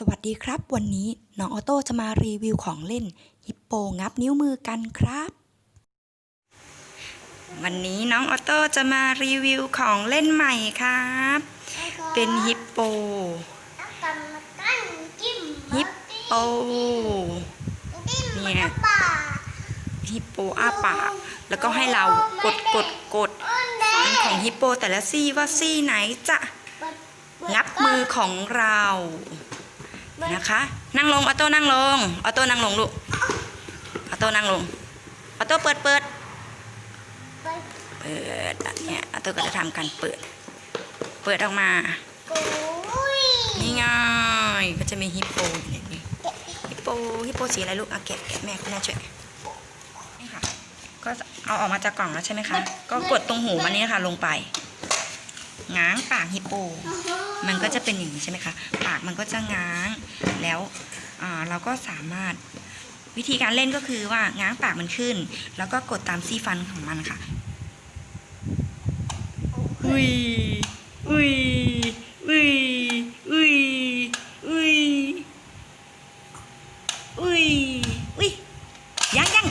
สวัสดีครับ วันนี้น้องออโต้จะมารีวิวของเล่น ฮิปโปงับนิ้วมือกันครับ วันนี้น้องออโต้จะมารีวิวของเล่นใหม่ครับ เป็นฮิปโปฮิปโปเนี่ยฮิปโปอ้าปากแล้วก็ให้เรากดกดกดฟันของฮิปโปแต่ละซี่ว่าซี่ไหนจะงับมือของเรา นะคะ นั่งลงออโต้นั่งลงออโต้นั่งลงลูกออโต้นั่งลงออโต้เปิดเปิดเปิดอันเนี่ยออโต้ก็จะทำการเปิด เปิดออกมานี่ไงก็จะมีฮิปโปอยู่ในนี้ฮิปโปฮิปโปสีอะไรลูกเอาแกะแกะแม่คุณแม่ช่วยนี่ค่ะก็เอาออกมาจากกล่องแล้วใช่ไหมคะ ก็กดตรงหูมันนี้นะคะลงไป ง้างปากฮิปโป มันก็จะเป็นอย่างนี้ใช่ไหมคะ ปากมันก็จะง้าง แล้วเราก็สามารถวิธีการเล่นก็คือว่าง้างปากมันขึ้น แล้วก็กดตามซี่ฟันของมันค่ะ อุ้ย อุ้ย อุ้ย อุ้ย อุ้ย อุ้ย อุ้ย ยังยัง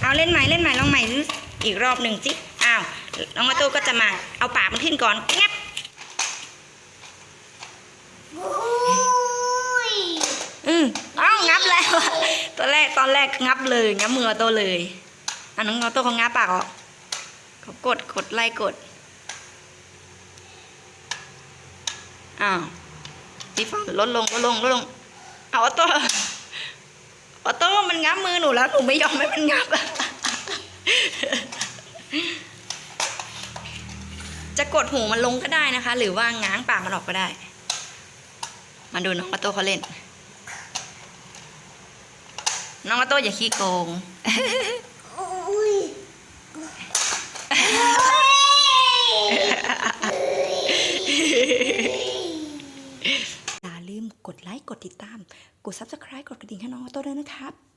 เอาเล่นใหม่เล่นใหม่ลองใหม่อีกรอบหนึ่งสิอ้าวน้องมาตูก็จะมาเอาปากมันขึ้นก่อนงับอืมอ้าวงับแล้ว ตอนแรกตอนแรกงับเลยงับมือออโต้เลยอะน้องออโต้เขางับปากออกเขากดกดไล่กดอ้าวสีฟ้าลดลงลดลงลดลงเอาออโต้ออโต้มันงับมือ หนูแล้วหนูไม่ยอมให้มันงับจะกดหูมันลงก็ได้นะคะ หรือว่าง้างปากมันออกก็ได้ มาดูน้องออโต้เขาเล่น น้องออโต้อย่าขี้โกงอย่าลืมกดไลค์ กดติดตาม กด subscribe กดกระดิ่งให้น้องออโต้ด้วยนะครับ